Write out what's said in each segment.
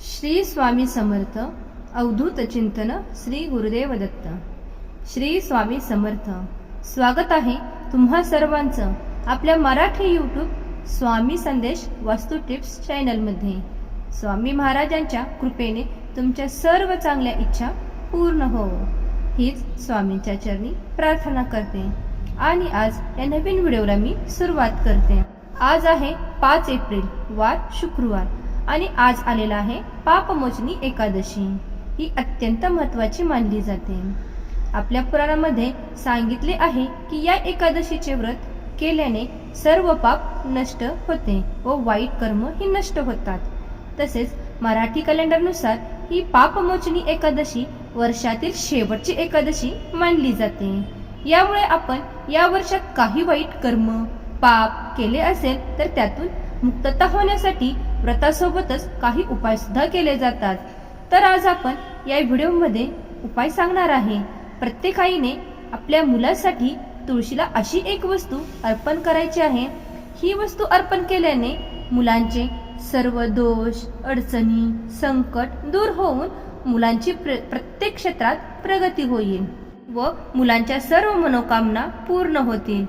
श्री स्वामी समर्थ अवधूत चिंतन श्री गुरुदेव दत्त. श्री स्वामी समर्थ स्वागत आहे तुम्हा सर्वांचं आपल्या मराठी यूट्यूब स्वामी संदेश वास्तू टिप्स चॅनलमध्ये. स्वामी महाराजांच्या कृपेने तुमच्या सर्व चांगल्या इच्छा पूर्ण हो हीच स्वामींच्या चरणी प्रार्थना करते. आणि आज या नवीन व्हिडिओला मी सुरुवात करते. आज आहे पाच एप्रिल वार शुक्रवार. आणि आज आलेला आहे पापमोचनी एकादशी. ही अत्यंत महत्वाची मानली जाते. आपल्या पुराणामध्ये सांगितले आहे की या एकादशीचे व्रत केल्याने सर्व पाप नष्ट होते व वाईट कर्म ही नष्ट होतात. तसेच मराठी कॅलेंडरनुसार ही पापमोचनी एकादशी वर्षातील शेवटची एकादशी मानली जाते. यामुळे आपण या वर्षात काही वाईट कर्म पाप केले असेल तर त्यातून मुक्तता होण्यासाठी व्रतासोबतच काही उपाय सुद्धा केले जातात. तर आज आपण या व्हिडिओमध्ये उपाय सांगणार आहे. प्रत्येक आईने आपल्या मुलासाठी तुळशीला अशी एक वस्तू अर्पण करायची आहे. ही वस्तू अर्पण केल्याने मुलांचे सर्व दोष अडचणी संकट दूर होऊन मुलांची प्र प्रत्येक क्षेत्रात प्रगती होईल व मुलांच्या सर्व मनोकामना पूर्ण होतील.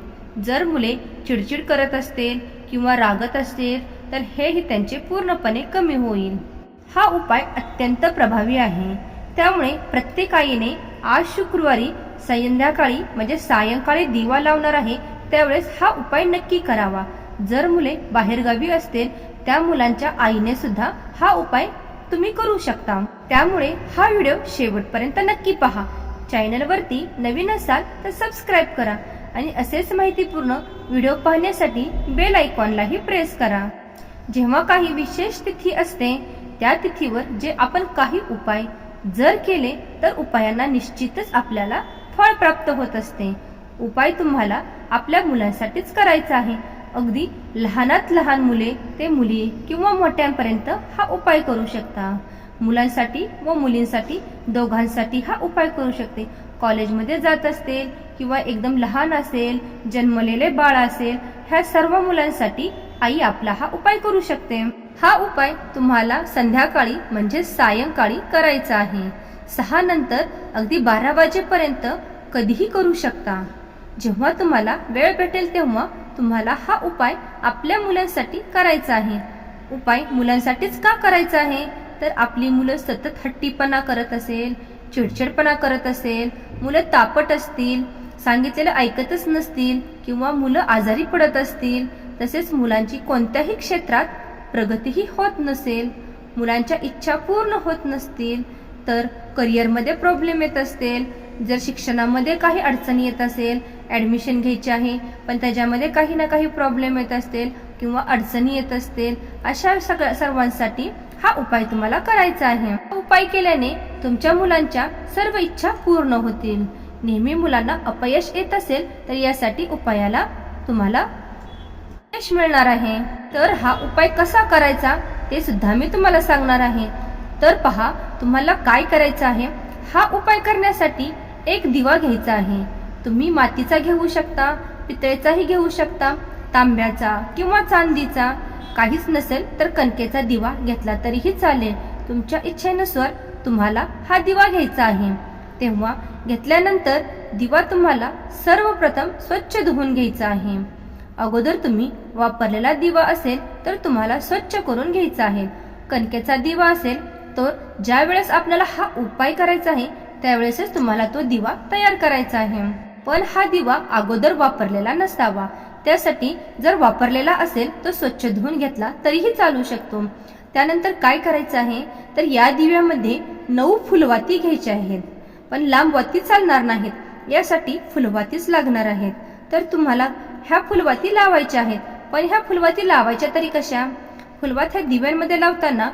जर मुले चिडचिड करत असतील किंवा रागत असतील तर हेही त्यांचे पूर्णपणे कमी होईल. हा उपाय अत्यंत प्रभावी आहे. त्यामुळे प्रत्येक आईने आज शुक्रवारी संध्याकाळी म्हणजे सायंकाळी दिवा लावणार आहे त्यावेळेस हा उपाय नक्की करावा. जर मुले बाहेरगावी असतील त्या मुलांच्या आईने सुद्धा हा उपाय तुम्ही करू शकता. त्यामुळे हा व्हिडिओ शेवटपर्यंत नक्की पहा. चॅनलवरती नवीन असाल तर सबस्क्राईब करा. आणि असेच माहितीपूर्ण व्हिडिओ पाहण्यासाठी बेल आयकॉनलाही प्रेस करा. जेव्हा काही विशेष तिथी असते त्या तिथीवर जे आपण काही उपाय जर केले तर उपायांना निश्चितच आपल्याला फळ प्राप्त होत असते. उपाय तुम्हाला आपल्या मुलांसाठीच करायचा आहे. अगदी लहानात लहान मुले ते मुली किंवा मोठ्यांपर्यंत हा उपाय करू शकता. मुलांसाठी व मुलींसाठी दोघांसाठी हा उपाय करू शकते. कॉलेजमध्ये जात असतील किंवा एकदम लहान असेल जन्मलेले बाळ असेल ह्या सर्व मुलांसाठी आई आपला हा उपाय करू शकते. हा उपाय तुम्हाला संध्याकाळी म्हणजे सायंकाळी करायचा आहे. सहा नंतर अगदी बारा वाजेपर्यंत कधीही करू शकता. जेव्हा तुम्हाला वेळ भेटेल तेव्हा तुम्हाला हा उपाय आपल्या मुलांसाठी करायचा आहे. उपाय मुलांसाठीच का करायचा आहे? तर आपली मुलं सतत हट्टीपणा करत असेल चिडचिडपणा करत असेल मुलं तापट असतील सांगितलेलं ऐकतच नसतील किंवा मुलं आजारी पडत असतील तसेच मुलांची कोणत्याही क्षेत्रात प्रगतीही होत नसेल मुलांच्या इच्छा पूर्ण होत नसतील तर करिअरमध्ये प्रॉब्लेम येत असतील. जर शिक्षणामध्ये काही अडचणी येत असेल ॲडमिशन घ्यायची आहे पण त्याच्यामध्ये काही ना काही प्रॉब्लेम येत असतील किंवा अडचणी येत असतील अशा सगळ्या सर्वांसाठी हा उपाय तुम्हाला करायचा आहे. हा उपाय केल्याने तुमच्या मुलांच्या सर्व इच्छा पूर्ण होतील. नेहमी मुलांना अपयश येत असेल तर यासाठी उपायाला तुम्हाला यश मिळणार आहे. तर हा उपाय कसा करायचा ते सुद्धा मी तुम्हाला सांगणार आहे. तर पहा तुम्हाला काय करायचं आहे? हा उपाय करण्यासाठी एक दिवा घ्यायचा आहे. तुम्ही मातीचा घेऊ शकता पितळेचाही घेऊ शकता तांब्याचा किंवा चांदीचा. काहीच नसेल तर कणकेचा दिवा घेतला तरीही चालेल. तुमच्या इच्छेनुसार तुम्हाला हा दिवा घ्यायचा आहे. तेव्हा घेतल्यानंतर दिवा तुम्हाला सर्वप्रथम स्वच्छ धुवून घ्यायचा आहे. अगोदर तुम्ही वापरलेला दिवा असेल तर तुम्हाला स्वच्छ करून घ्यायचा आहे. कणकेचा दिवा असेल तर ज्या वेळेस आपल्याला हा उपाय करायचा आहे त्यावेळेसच तुम्हाला तो दिवा तयार करायचा आहे. पण हा दिवा अगोदर वापरलेला नसावा. त्यासाठी जर वापरलेला असेल तर स्वच्छ धुवून घेतला तरीही चालू शकतो. त्यानंतर काय करायचं आहे? तर या दिव्यामध्ये नऊ फुलवाती घ्यायच्या आहेत. पण लांब वाती चालणार नाहीत. यासाठी फुलवातीच लागणार आहेत. तर तुम्हाला ह्या फुलवाती लावायच्या आहेत. पण ह्या फुलवाती लावायच्या तरी कशा? फुलवात ह्या दिव्यांमध्ये लावताना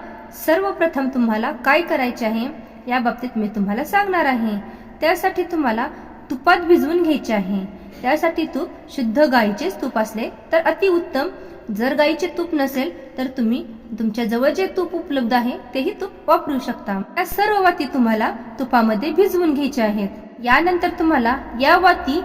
सर्वप्रथम तुम्हाला काय करायचे आहे? या बाबतीत मी तुम्हाला सांगणार आहे. त्यासाठी तुम्हाला तुपात भिजवून घ्यायचे आहे. त्यासाठी तूप शुद्ध गाईचेच तूप असले तर अतिउत्तम जर गाईचे तूप नसेल तर तुम्ही तुमच्या जवळ जे तूप उपलब्ध आहे तेही तूप वापरू शकता. या सर्व वाती तुम्हाला तुपामध्ये भिजवून घ्यायच्या आहेत. यानंतर तुम्हाला या वाती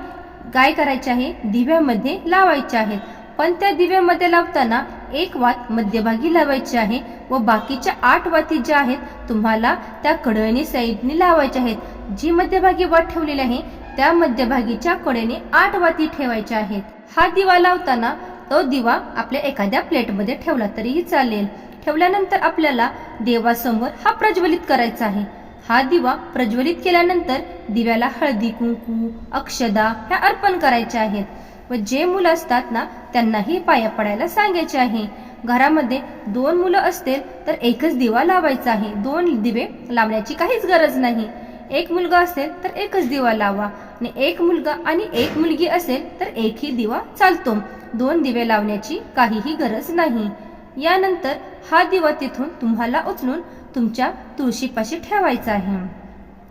काय करायच्या आहे दिव्यामध्ये लावायच्या आहेत. पण त्या दिव्यामध्ये लावताना एक वात मध्यभागी लावायची आहे व बाकीच्या आठ वाती ज्या आहेत तुम्हाला त्या कडळणी साईडने लावायच्या आहेत. जी मध्यभागी वात ठेवलेली आहे त्या मध्यभागीच्या कडेने आठ वाती ठेवायच्या आहेत. हा दिवा लावताना तो दिवा आपल्या एखाद्या प्लेटमध्ये ठेवला तरीही चालेल. ठेवल्यानंतर आपल्याला देवासमोर हा प्रज्वलित करायचा आहे. हा दिवा प्रज्वलित केल्यानंतर दिव्याला हळदी कुंकू अक्षदा ह्या अर्पण करायच्या आहेत. व जे मुलं असतात ना त्यांनाही पाया पडायला सांगायचे आहे. घरामध्ये दोन मुलं असतील तर एकच दिवा लावायचा आहे. दोन दिवे लावण्याची काहीच गरज नाही. एक मुलगा असेल तर एकच दिवा लावा. आणि एक मुलगा आणि एक मुलगी असेल तर एकही दिवा चालतो. दोन दिवे लावण्याची काहीही गरज नाही. यानंतर हा दिवा तिथून तुम्हाला उचलून तुमच्या तुळशीपाशी ठेवायचा आहे.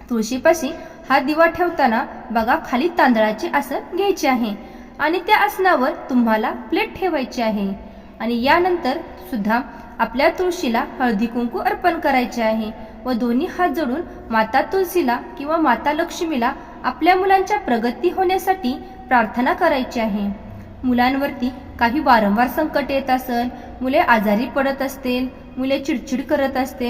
तुळशीपाशी हा दिवा ठेवताना बघा खाली तांदळाचे आसन घ्यायचे आहे आणि त्या आसनावर तुम्हाला प्लेट ठेवायची आहे. आणि यानंतर सुद्धा आपल्या तुळशीला हळदी कुंकू अर्पण करायचे आहे व दोन्ही हात जोडून माता तुळशीला किंवा माता लक्ष्मीला आपल्या मुलांच्या प्रगती होण्यासाठी प्रार्थना करायची आहे. मुलांवरती काही वारंवार संकट येत असेल मुले आजारी पडत असतील मुले चिडचिड करत असतील.